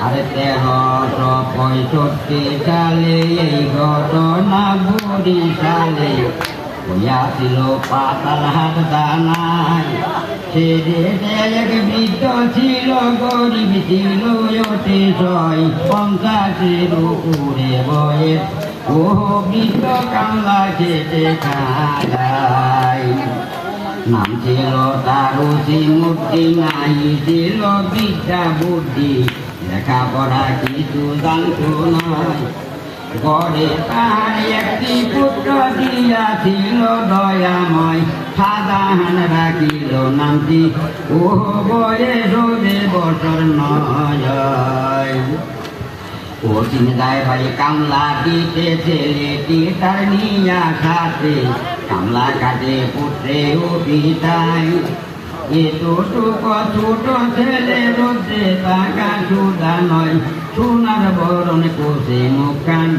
আরে তেরোশো পঁয়ষট্টি সালে এই ঘটনা বরিশালে হইয়াছিল পাতাল হাত দানায় সে এক বৃদ্ধ ছিল, গরিব ছিল অতিশয় পঞ্চাশের উপরে বয়স ও বৃদ্ধ কামলা খেতে খায় নাম ছিল তারু মূর্তি নাই ছিল বিদ্যা বুদ্ধি। লেখাপড়া কিছু জানত নয় গড়ে তাহার একটি পুত্র দিয়াছিল দয়াময়। সাদাহান রাখিল নামটি। ও বয়স যে বছর নয়। ও চিন্তায় ভাই কামলা দিতে ছেলেটি তার নিয়া খাতে কামলা কাটে পুত্রে ও পিতায় এতটুক ছোট ছেলে রোদে টাকা সুদা নয়। সোনার বরণ কোষে মুখান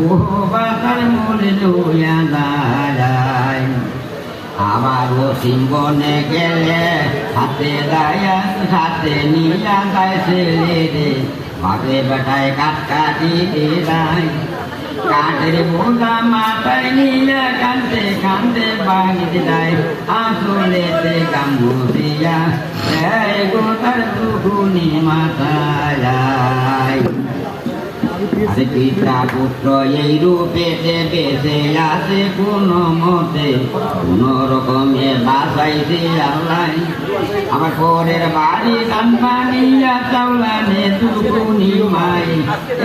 ও বাতার মূলে লইয়া দাঁড়ায়। আবার ও সিংবনে গেলে হাতে দায়া হাতে নিয়া দায় ছেলে রে ভাগে বেটায় কাট কাটি দেয় কাঠের বোঝা মাথায় নিয়ে কান্দে কান্দে বাগিতে যায় আসলেতে গামুরিয়া এই গোতার দুগুনি মাথায় আরে পিতা পুত্র এই রূপে বেঁচে আছে কোন মতে কোন রকমে বাসাইছে আল্লাহ আমার পরের বাড়ি কানপানিয়া চাউলানে দুগুনি মাই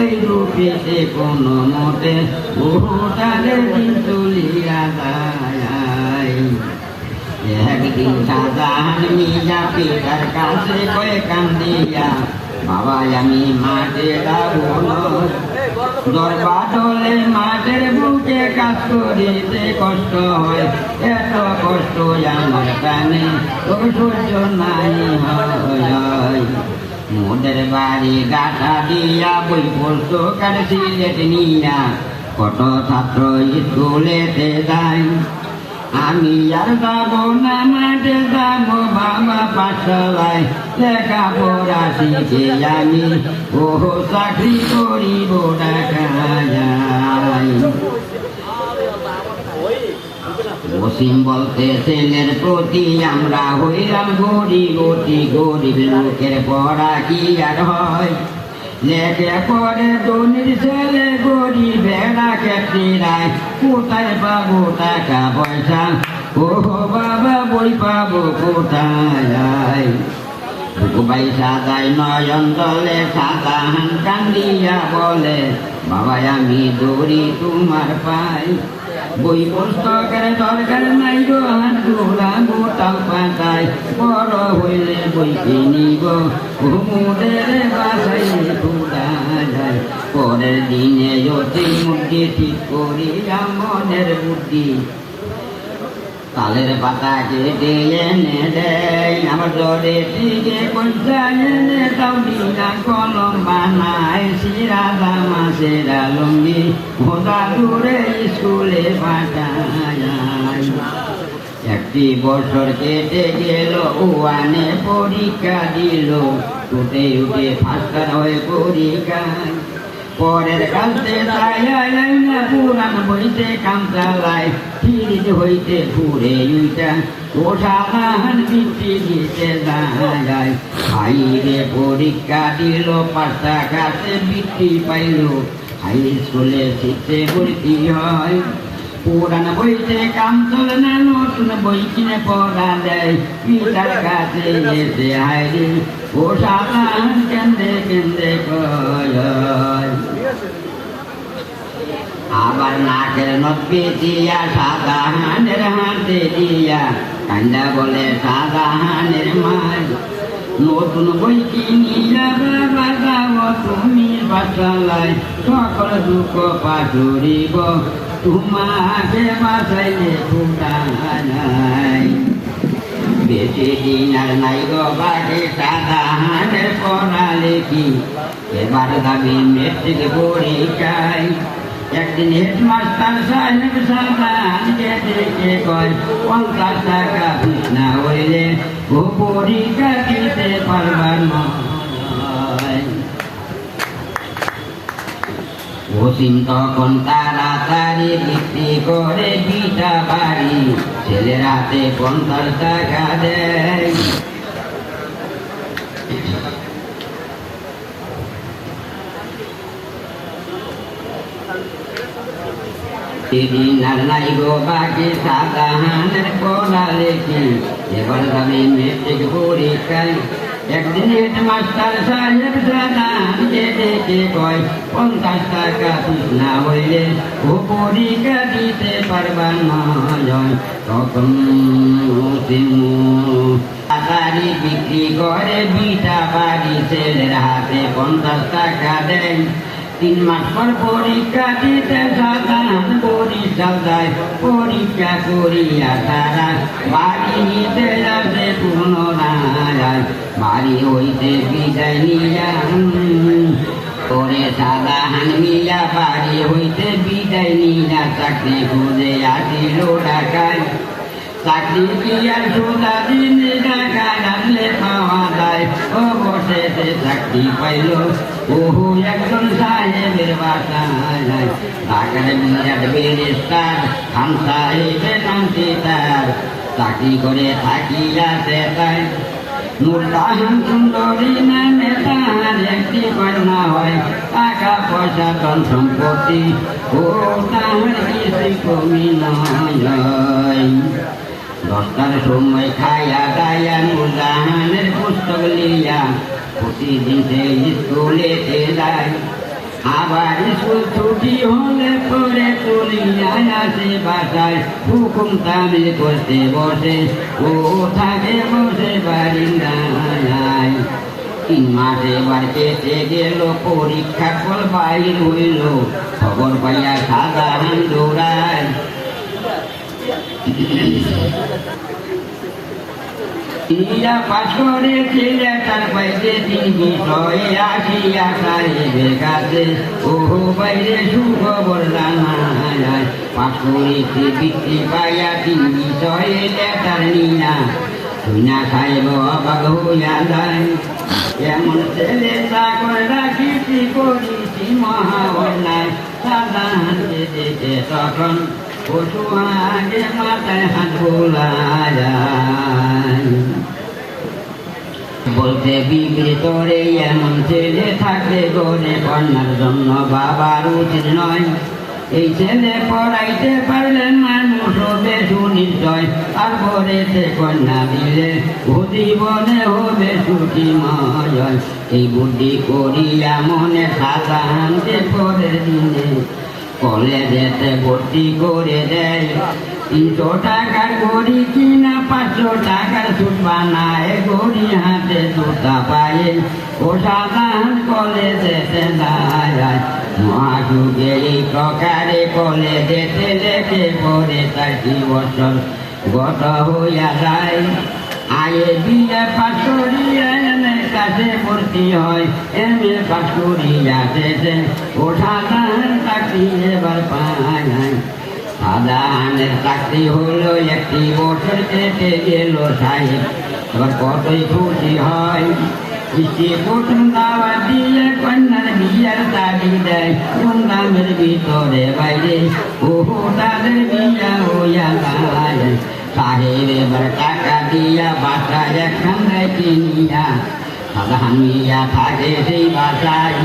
এই রূপে কোন মতে বহুটারে দিন চলিয়া যায় একদিন সাজান মিয়া পিতার কাছে কয়ে কান্দিয়া বাবা আমি মাঠে দরবাটলে মাঠের বুকে কাজ করিতে কষ্ট হয়। এত কষ্ট আমার কানে তবে সহ্য নাই হয়। মোদের বাড়ি গাঠা দিয়া বই পড়তো কার সিলেট নিয়া। কত ছাত্র স্কুলেতে যায়। আমি আর যাব না মাঠে যাব বাবা পাঠশালায় লেখাপড়া শিখে আমি। ও চাকরি করিব টাকায় অসীম বলতে ছেলের প্রতি আমরা হইলাম গরিব, অতি গরিব লোকের পড়া কি আর হয়? লেখে, পরে ধনির ছেলে গরিব ভেড়া খেতে রায় কোথায় পাবো টাকা পয়সা? ও বাবা, বই পাবো কোথায়? ভাই সাদাই নয়ন দলে, সাদা হান কান্দিয়া বলে বাবা আমি দৌড়ি তোমার পাই। বই পুস্তকের দরকার নাই গো, হাত গোলা গোটাল পাতায়। বড় হইলে বই কিনিব ঘুমুদের বাসাই যায় পরের দিনে অতি মুক্তি ঠিক করি মনের বুদ্ধি, তালের পাতা কেটে এনে দেয়। আমার জোরে দিকে পয়সা এনে তাও বিনা কলম বানায় সিরা জামা সেরা লুঙ্গি। ভোদা দূরে স্কুলে পাঠায়। একটি বছর কেটে গেল ওয়ানে পরীক্ষা দিল। উঠে উঠে ফাস্টার হয়ে পরীক্ষায় পরের কালতে না, পুরান বইতে কাম চালায় ফিরিতে হইতে ঘুরে উইটা পরীক্ষা দিল পাঁচটা কাছে বৃত্তি পাইল। হাই স্কুলে শিখতে ভর্তি হয়। পুরান বইতে কাম চলে না, নতুন বই কিনে পড়া দেয়। পিতার কাছে যেতে হাইরে সাধারণ কেন্দ্রে কেন্দ্রে কয়। আবার নাকের নদী দিয়া, সাদা হানের হাতে দিয়া কান্দা বলে সাদা হানের মাই নতুন বই কিনিয়া বাবা যাও তুমি বাসালায় সকল দুঃখ পাঠরিব তোমাকে বাসাইলে খুদা নাই। বেশি দিন আর নাই গো বাড়ি সাদা হানের পড়ালে কি? এবার দাবি মেট্রিক পরীক্ষায় একদিন হেডমাস্টার সাহেব হানকে দেখে কয়, পঞ্চাশ টাকা না হইলে ও ও পরীক্ষা দিতে পারবার নয় অসীম তখন তাড়াতাড়ি বিক্রি করে বিটা বাড়ি। ছেলের হাতে পঞ্চাশ টাকা দেয়। বাকি সাদাহানের পড়া লেখি। এবার যাবে মেট্রিক পরীক্ষায় একদিন হেডমাস্টার সাহেব সাদাহানকে ডেকে কয়, পঞ্চাশ টাকা না হইলে ও পরীক্ষা দিতে পারবা নয় তাড়াতাড়ি বিক্রি করে বিটা বাড়ি ছেলের হাতে পঞ্চাশ টাকা দেয়। তিন মাস পর পরীক্ষা দিতে সাধারণ বরিশাল যায় পরীক্ষা করিয়া তারা বাড়ি নিতে আসে পুনরায়। বাড়ি হইতে বিদায় নিয়া করে সাধারণ মিয়া বাড়ি হইতে বিদায় নিয়া চাকরি খুঁজে আসিল ঢাকায়। চাকরি কি আর সোজা দিন টাকা রাখলে পাওয়া যায়। ও বসে সে চাকরি পাইল ওহু একজন সাহেবের বাসায়। ঢাকার বিরাট বেরেস্তার খান সাহেবের নামটি তার। চাকরি করে থাকিয়াছে তাই। নুরতাহান সুন্দরী নামে তাহার একটি কন্যা হয় টাকা পয়সা ধন সম্পত্তি ও তাহার কিছু কমি নয় দশটার সময় খায়া দায়া নুরজাহানের পুস্তক লিয়া, প্রতিদিন সে স্কুলেতে যায়। আবার স্কুল ছুটি হলে পরে চলিয়া আসে বাসায় হুকুম তামিল করতে বসে, ও থাকে বসে বারিন্দায়। তিন মাসে বার কেটে গেল, পরীক্ষা ফল বাইর হইল, খবর পাইয়া সাধারণ দৌড়ায়। তিনিরা পাশ করেছিলে তার পাইতে তিন বিষয়ে আসিয়া সাহেবের কাছে ওহো, বাইরে সুখবর জানায় করেছে বৃত্তি পাইয়া তিন বিষয়ে লেটার নিয়া শুনা সাহেব অবাক হইয়া যায় এমন ছেলে চাকর রাখিছি করিছি মহাবনায় সাধারণ দেখে তখন আগে মাথায় হাত বোলায়। বলতে বিকৃত রে এমন ছেলে থাকলে গড়ে কন্যার জন্য বাবার উচিত নয়। এই ছেলে পড়াইতে পারলে মানুষ হবে সুনিশ্চয়, আর পরেতে কন্যা দিলে ও জীবনে হবে সুখী এই বুদ্ধি করিয়া মনে সাদা আনতে পরের দিনে কলেজেতে ভর্তি করে দেয়। তিনশো টাকার গড়ি কিনা, পাঁচশো টাকার সুট বানায়, গড়ি হাতে জুতা পায়ে। ও সাধারণ কলেজেতে দাঁড়ায় মহাযুগে এই প্রকারে কলেজেতে লেখে পরে চারটি বছর গত হইয়া যায়। আয়ে বিয়ে পাশ করিয়া ভর্তি হয়। এম এ পাশ করিয়া শেষে ও সাধারণ চাকরি এবার পায় সাধারণের চাকরি হলো একটি বছর কেটে গেল সাহেব। এবার কতই খুশি হয়। ইসে প্রথম দাওয়া দিয়ে কন্যার বিয়ার দাবি দেয়। ধুমধামের ভিতরে বাইরে? ও তাদের বিয়া হইয়া যায়। সাহেব এবার টাকা দিয়া বাসায় একখান কিনিয়া মিয়া থাকে সেই বাসায়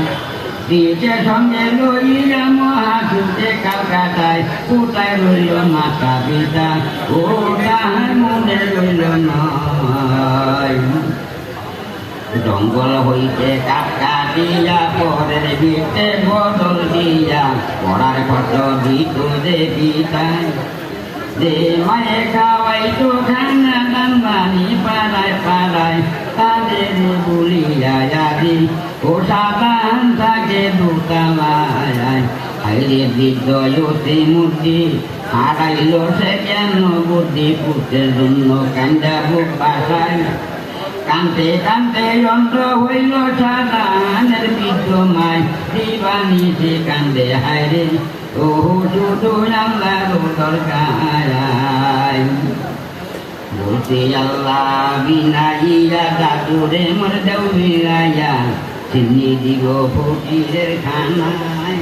দিয়েছে সঙ্গে লইয়া মহাসুতে কালকাতায়, কোথায় রইল মাতা পিতা? ও তাহার মনে রইল নয়। জঙ্গল হইতে কাটকা দিয়া, পরের ভিতে বদল দিয়া পড়ার কত দিত যে পিতায়। যে মায়ে খাওয়াই তো খানা দান্দানি পাড়ায় পাড়ায় তাদের বলিয়া যাবি ও সাধারণ থাকে দোকালায় হাইরে বিদ্যয়তে মূর্তি হারাইল সে কেন বুদ্ধি পুত্রের জন্য কান্দা বুক বাসায়? কান্তে কান্তে যন্ত্র হইল সাধানের বিদ্যমায় দিবানি সে কান্দে হায়রে ও শুধু আল্লাহর দরকার বলতে আল্লাহ বিনাইয়া দাদুরে মর মিলাইয়া চিনি দিব ফকিরের খানায়।